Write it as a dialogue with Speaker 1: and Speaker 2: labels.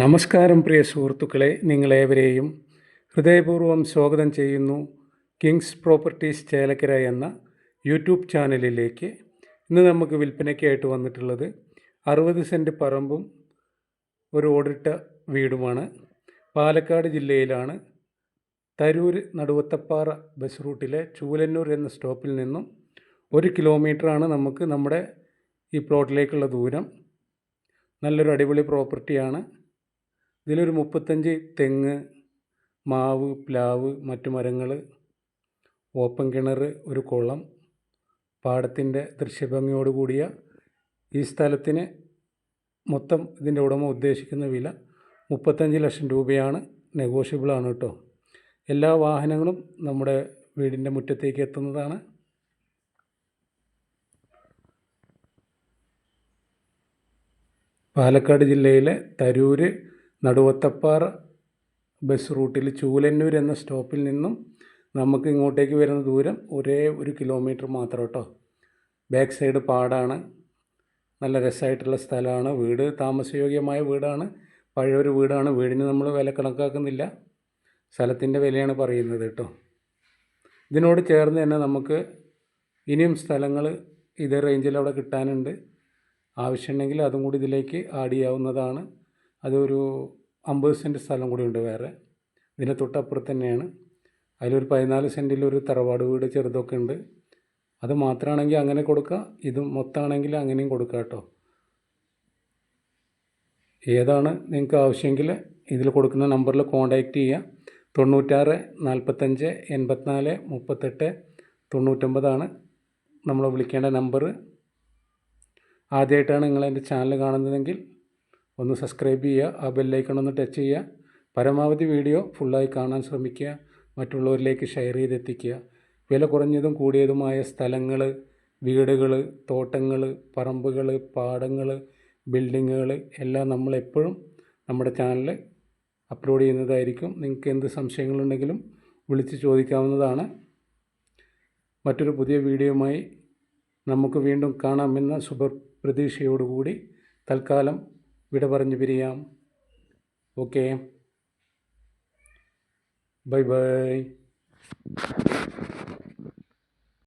Speaker 1: നമസ്കാരം പ്രിയ സുഹൃത്തുക്കളെ. നിങ്ങളേവരെയും ഹൃദയപൂർവം സ്വാഗതം ചെയ്യുന്നു കിങ്സ് പ്രോപ്പർട്ടീസ് ചേലക്കര എന്ന യൂട്യൂബ് ചാനലിലേക്ക്. ഇന്ന് നമുക്ക് വിൽപ്പനയ്ക്കായിട്ട് വന്നിട്ടുള്ളത് അറുപത് സെന്റ് പറമ്പും ഒരു ഓടിട്ട വീടുമാണ്. പാലക്കാട് ജില്ലയിലാണ് തരൂർ നടുവത്തപ്പാറ ബസ് റൂട്ടിലെ ചൂലന്നൂർ എന്ന സ്റ്റോപ്പിൽ നിന്നും ഒരു കിലോമീറ്ററാണ് നമുക്ക് നമ്മുടെ ഈ പ്ലോട്ടിലേക്കുള്ള ദൂരം. നല്ലൊരു അടിപൊളി പ്രോപ്പർട്ടിയാണ്. ഇതിലൊരു മുപ്പത്തഞ്ച് തെങ്ങ് മാവ് പ്ലാവ് മറ്റു മരങ്ങൾ ഓപ്പൺ കിണർ ഒരു കുളം പാടത്തിന്റെ ദൃശ്യഭംഗിയോട് കൂടിയ ഈ സ്ഥലത്തിന് മൊത്തം ഇതിന്റെ ഉടമ ഉദ്ദേശിക്കുന്ന വില മുപ്പത്തഞ്ച് ലക്ഷം രൂപയാണ്. നെഗോഷ്യബിൾ ആണ് കേട്ടോ. എല്ലാ വാഹനങ്ങളും നമ്മുടെ വീടിന്റെ മുറ്റത്തേക്ക് എത്തുന്നതാണ്. പാലക്കാട് ജില്ലയിലെ തരൂർ നടുവത്തപ്പാറ ബസ് റൂട്ടിൽ ചൂലന്നൂർ എന്ന സ്റ്റോപ്പിൽ നിന്നും നമുക്ക് ഇങ്ങോട്ടേക്ക് വരുന്ന ദൂരം ഒരേ ഒരു കിലോമീറ്റർ മാത്രം കേട്ടോ ബാക്ക് സൈഡ് പാടാണ്. നല്ല രസമായിട്ടുള്ള സ്ഥലമാണ്. വീട് താമസയോഗ്യമായ വീടാണ്. പഴയൊരു വീടാണ്. വീടിന് നമ്മൾ വില കണക്കാക്കുന്നില്ല. സ്ഥലത്തിന്റെ വിലയാണ് പറയുന്നത് കേട്ടോ ഇതിനോട് ചേർന്ന് തന്നെ നമുക്ക് ഇനിയും സ്ഥലങ്ങൾ ഇതേ റേഞ്ചിൽ അവിടെ കിട്ടാനുണ്ട്. ആവശ്യമുണ്ടെങ്കിൽ അതും കൂടി ഇതിലേക്ക് ആഡ് ചെയ്യാവുന്നതാണ്. അതൊരു അമ്പത് സെന്റ് സ്ഥലം കൂടിയുണ്ട് വേറെ. ഇതിന്റെ തൊട്ടപ്പുറത്ത് തന്നെയാണ്. അതിലൊരു പതിനാല് സെന്റിൽ ഒരു തറവാട് വീട് ചെറുതൊക്കെ ഉണ്ട്. അത് മാത്രമാണെങ്കിൽ അങ്ങനെ കൊടുക്കാം. ഇത് മൊത്തമാണെങ്കിൽ അങ്ങനെയും കൊടുക്കുക കേട്ടോ. ഏതാണ് നിങ്ങൾക്ക് ആവശ്യമെങ്കിൽ ഇതിൽ കൊടുക്കുന്ന നമ്പറിൽ കോൺടാക്റ്റ് ചെയ്യുക. തൊണ്ണൂറ്റാറ് നാൽപ്പത്തഞ്ച് എൺപത്തിനാല് മുപ്പത്തെട്ട് തൊണ്ണൂറ്റൊമ്പതാണ് നമ്മൾ വിളിക്കേണ്ട നമ്പർ ആദ്യമായിട്ടാണ് നിങ്ങൾ എന്റെ ചാനൽ കാണുന്നതെങ്കിൽ ഒന്ന് സബ്സ്ക്രൈബ് ചെയ്യുക ആ ബെല്ലൈക്കൺ ഒന്ന് ടച്ച് ചെയ്യുക. പരമാവധി വീഡിയോ ഫുള്ളായി കാണാൻ ശ്രമിക്കുക. മറ്റുള്ളവരിലേക്ക് ഷെയർ ചെയ്തെത്തിക്കുക. വില കുറഞ്ഞതും കൂടിയതുമായ സ്ഥലങ്ങൾ വീടുകൾ തോട്ടങ്ങൾ പറമ്പുകൾ പാടങ്ങൾ ബിൽഡിങ്ങുകൾ എല്ലാം നമ്മളെപ്പോഴും നമ്മുടെ ചാനലിൽ അപ്ലോഡ് ചെയ്യുന്നതായിരിക്കും. നിങ്ങൾക്ക് എന്ത് സംശയങ്ങളുണ്ടെങ്കിലും വിളിച്ച് ചോദിക്കാവുന്നതാണ്. മറ്റൊരു പുതിയ വീഡിയോയുമായി നമുക്ക് വീണ്ടും കാണാമെന്ന ശുഭപ്രതീക്ഷയോടുകൂടി തൽക്കാലം വിട പറഞ്ഞു പിരിയാം. Okay bye bye